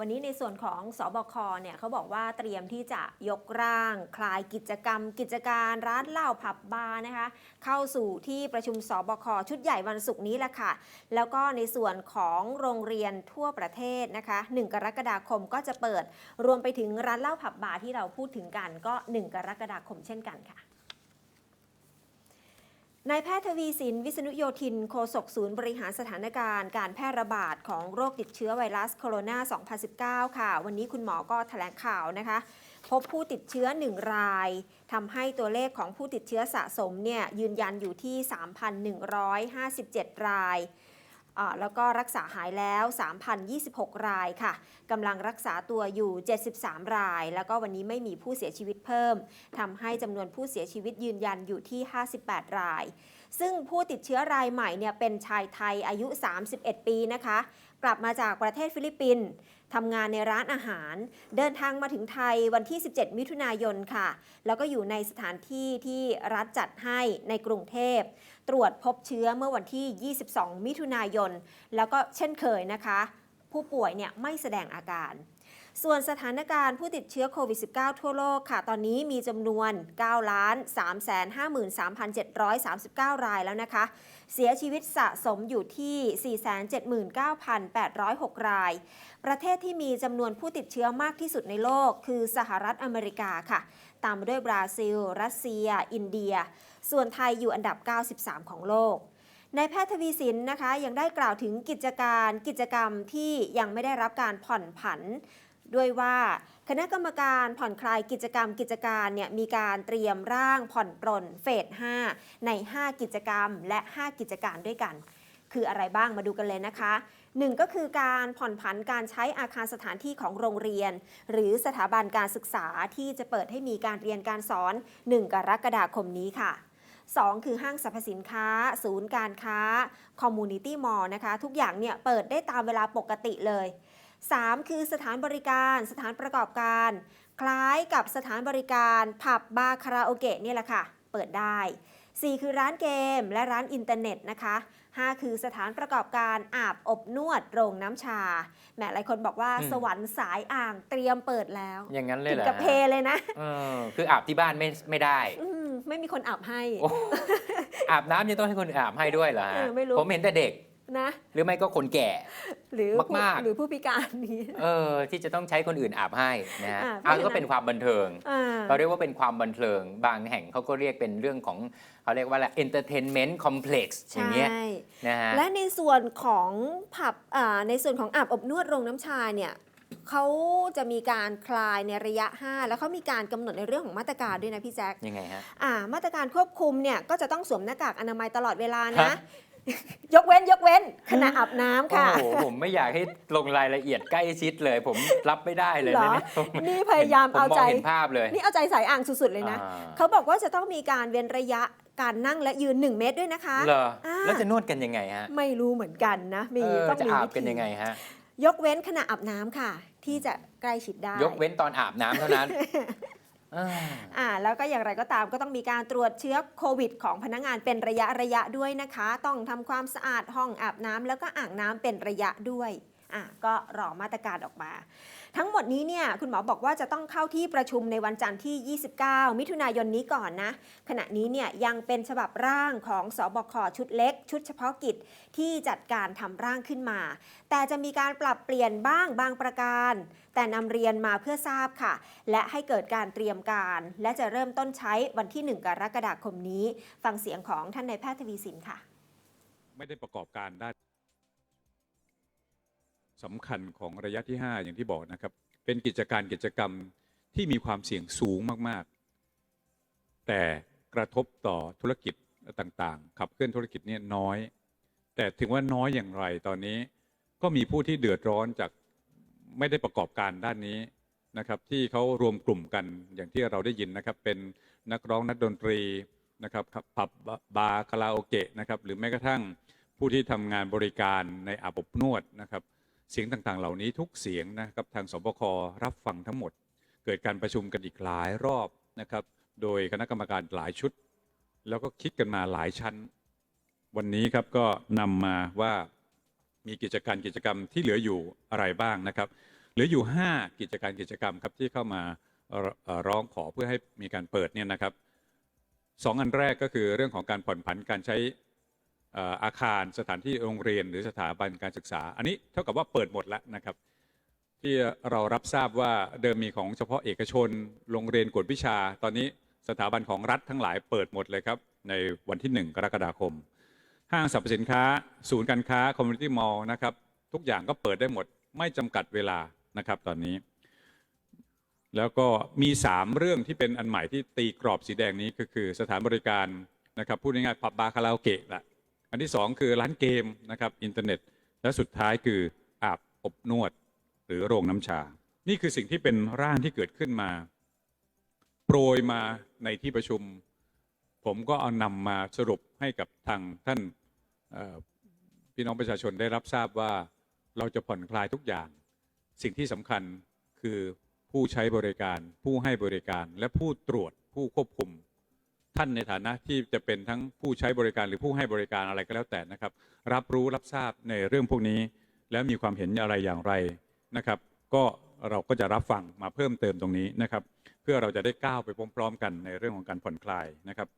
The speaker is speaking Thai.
วันนี้ในส่วนของสอบคเนี่ยเขาบอกว่าเตรียมที่จะยกร่าง คลายกิจกรรม กิจการร้านเหล้าผับบาร์นะคะ เข้าสู่ที่ประชุมสบคชุดใหญ่วันศุกร์นี้แหละค่ะ แล้วก็ในส่วนของโรงเรียนทั่วประเทศนะคะ 1 กรกฎาคมก็จะเปิด รวมไปถึงร้านเหล้าผับบาร์ที่เราพูดถึงกันก็ 1 กรกฎาคมเช่นกันค่ะ นายแพทย์ทวีสินวิษณุโยธินโฆษกศูนย์บริหารสถานการณ์การแพร่ระบาดของโรคติดเชื้อไวรัสโคโรนา 2019 ค่ะ วันนี้คุณหมอก็แถลงข่าวนะคะ พบผู้ติดเชื้อ 1 รายทำให้ตัวเลขของผู้ติดเชื้อสะสมเนี่ยยืนยันอยู่ที่ 3,157 ราย แล้วก็รักษาหายแล้ว 3,026 รายค่ะกำลังรักษาตัวอยู่ 73 ราย แล้วก็วันนี้ไม่มีผู้เสียชีวิตเพิ่มทำให้จำนวนผู้เสียชีวิตยืนยันอยู่ที่ 58 ราย ซึ่งผู้ติดเชื้อรายใหม่เนี่ยเป็นชายไทยอายุ 31 ปีนะคะ กลับมาจากประเทศฟิลิปปินส์ ทำงานในร้านอาหาร เดินทางมาถึงไทยวันที่ 17 มิถุนายนค่ะ แล้วก็อยู่ในสถานที่ที่รัฐจัดให้ในกรุงเทพ ตรวจพบเชื้อเมื่อวันที่ 22 มิถุนายน แล้วก็เช่นเคยนะคะ ผู้ป่วยเนี่ยไม่แสดงอาการ ส่วนสถานการณ์ผู้ติดเชื้อโควิด -19 ทั่วโลกค่ะ ตอนนี้มีจำนวน9ล้าน3 53,739 รายแล้วนะคะ เสียชีวิตสะสมอยู่ที่ 479,806 ราย ประเทศที่มีจำนวนผู้ติดเชื้อมากที่สุดในโลก คือสหรัฐอเมริกาค่ะ ตามมาด้วยบราซิล รัสเซีย อินเดีย ส่วนไทยอยู่อันดับ 93 ของโลกนายแพทย์ทวีสินนะคะยังได้กล่าวถึงกิจการกิจกรรมที่ยังไม่ได้รับการผ่อนผัน ด้วยว่าคณะกรรมการผ่อนคลายกิจกรรมกิจการเนี่ยมีการเตรียมร่างผ่อนปรนเฟส 5 ใน 5 กิจกรรมและ 5 กิจการด้วยกัน คืออะไรบ้างมาดูกันเลยนะคะหนึ่งก็คือการผ่อนผันการใช้อาคารสถานที่ของโรงเรียน หรือสถาบันการศึกษาที่จะเปิดให้มีการเรียนการสอน 1 กรกฎาคมนี้ค่ะ 2 คือห้างสรรพสินค้า ศูนย์การค้าคอมมูนิตี้มอลล์นะคะ ทุกอย่างเนี่ยเปิดได้ตามเวลาปกติเลย 3 คือสถานบริการสถานประกอบการ คล้ายกับสถานบริการผับบาร์คาราโอเกะเนี่ยแหละค่ะ เปิดได้ 4 คือร้านเกมและร้านอินเทอร์เน็ตนะคะ 5 คือสถานประกอบการอาบอบนวดโรงน้ำชาแหมหลายคนบอกว่าอืม สวรรค์สายอ่างเตรียมเปิดแล้วอย่างนั้นเลยถึเหงรอกับเพฮะเลยนะเออคืออาบที่บ้านไม่ไม่ได้ อืมไม่มีคนอาบให้ โอ้อาบน้ำยังต้องให้คนอื่นอาบให้ด้วยเหรอเอฮะอไม่รู้ ผมเห็นแต่เด็ก นะ หรือไม่ก็คนแก่ หรือผู้มากๆ หรือผู้พิการนี้ เออที่จะต้องใช้คนอื่นอาบให้นะฮะอ่าเพอะราะฉะนั้น ก็เป็นความบันเทิง อ่า เราเรียกว่าเป็นความบันเทิง บางแห่งเขาก็เรียกเป็นเรื่องของเขาเรียกว่าอะไร entertainment complex อย่างเงี้ยใช่ นะฮะ และในส่วนของผับอ่าในส่วนของอาบอบนวดโรงน้ำชาเนี่ยเขาจะมีการคลายในระยะ 5 แล้วเขามีการกำหนดในเรื่องของมาตรการด้วยนะพี่แจ๊คยังไงฮะ อ่ามาตรการควบคุมเนี่ยก็จะต้องสวมหน้ากากอนามัยตลอดเวลานะ ฮะ ยกเว้นยกเว้นขณะอาบน้ำโอ้ค่ะโหผมไม่อยากให้ลงรายละเอียดใกล้ชิดเลย ผมรับไม่ได้เลยเหรนะอเนี่ยผมนี่พยายามผมเอามองใจเห็นภาพเลยนี่เอาใจสายอ่างสุดๆเลยนะ อ่าเขาบอกว่าจะต้องมีการเว้นระยะการนั่งและยืน 1 เมตรด้วยนะคะ เหรออ่า แล้วจะนวดกันยังไงฮะไม่รู้เหมือนกันนะ มีเออต้องจะมีอาบวิธีกันยังไงฮะ ยกเว้นขณะอาบน้ำค่ะ ที่จะใกล้ชิดได้ ยกเว้นตอนอาบน้ำเท่านั้นเอ่าแล้วก็อย่างไรก็ตามก็ต้องมีการตรวจเชื้อโควิด ของพนักงานเป็นระยะระยะด้วยนะคะ ต้องทำความสะอาดห้องอาบน้ำแล้วก็อ่างน้ำเป็นระยะด้วย อะก็รอมาตรการออกมา ทั้งหมดนี้เนี่ยคุณหมอบอกว่าจะต้องเข้าที่ประชุมในวันจันทร์ที่ 29 มิถุนายนนี้ก่อนนะ ขณะนี้เนี่ยยังเป็นฉบับร่างของสอบคชุดเล็ก ชุดเฉพาะกิจที่จัดการทำร่างขึ้นมา แต่จะมีการปรับเปลี่ยนบ้างบางประการ แต่นำเรียนมาเพื่อทราบค่ะ และให้เกิดการเตรียมการ และจะเริ่มต้นใช้วันที่ 1 กรกฎาคมนี้ ฟังเสียงของท่านนายแพทย์ทวีสินค่ะ ไม่ได้ประกอบการด้าน สำคัญของระยะที่ 5 อย่างที่บอกนะครับ เป็นกิจการกิจกรรมที่มีความเสี่ยงสูงมาก ๆ แต่กระทบต่อธุรกิจต่างๆ ขับเคลื่อนธุรกิจเนี่ยน้อย แต่ถึงว่าน้อยอย่างไรตอนนี้ก็มีผู้ที่เดือดร้อนจากไม่ได้ประกอบการด้านนี้นะครับที่เขารวมกลุ่มกันอย่างที่เราได้ยินนะครับ เป็นนักร้องนักดนตรีนะครับผับบาร์คาราโอเกะนะครับหรือแม้กระทั่งผู้ที่ทำงานบริการในอาบอบนวดนะครับ เสียงต่างๆ เหล่านี้ทุกเสียงนะครับทางสบครับฟังทั้งหมด เกิดการประชุมกันอีกหลายรอบนะครับ โดยคณะกรรมการหลายชุด แล้วก็คิดกันมาหลายชั้น วันนี้ครับก็นำมาว่ามีกิจการกิจกรรมที่เหลืออยู่อะไรบ้างนะครับเหลืออยู่ 5 กิจการกิจกรรมครับที่เข้ามาร้องขอเพื่อให้มีการเปิดเนี่ยนะครับสองอันแรกก็คือเรื่องของการผ่อนผันการใช้ อาคารสถานที่โรงเรียนหรือสถาบันการศึกษา อันนี้เท่ากับว่าเปิดหมดแล้วนะครับ ที่เรารับทราบว่าเดิมมีของเฉพาะเอกชน โรงเรียนกวดวิชา ตอนนี้สถาบันของรัฐทั้งหลายเปิดหมดเลยครับ ในวันที่ 1 กรกฎาคม ห้างสรรพสินค้า ศูนย์การค้าคอมมูนิตี้มอลล์นะครับ ทุกอย่างก็เปิดได้หมด ไม่จำกัดเวลานะครับตอนนี้ แล้วก็มี 3 เรื่องที่เป็นอันใหม่ที่ตีกรอบสีแดงนี้ก็คือสถานบริการนะครับพูดง่ายๆผับบาร์คาราโอเกะละ อันที่ 2 คือร้านเกมนะครับอินเทอร์เน็ต และสุดท้ายคืออาบอบนวดหรือโรงน้ำชา นี่คือสิ่งที่เป็นร่างที่เกิดขึ้นมา โปรยมาในที่ประชุม ผมก็เอานำมาสรุปให้กับทางท่านพี่น้องประชาชนได้รับทราบว่าเราจะผ่อนคลายทุกอย่าง สิ่งที่สำคัญคือผู้ใช้บริการ ผู้ให้บริการและผู้ตรวจผู้ควบคุม ท่านในฐานะที่จะเป็นทั้งผู้ใช้บริการหรือผู้ให้บริการอะไรก็แล้วแต่นะครับ รับรู้รับทราบในเรื่องพวกนี้ แล้วมีความเห็นอะไรอย่างไรนะครับ ก็เราก็จะรับฟังมาเพิ่มเติมตรงนี้นะครับ เพื่อเราจะได้ก้าวไปพร้อมๆ กันในเรื่องของการผ่อนคลายนะครับ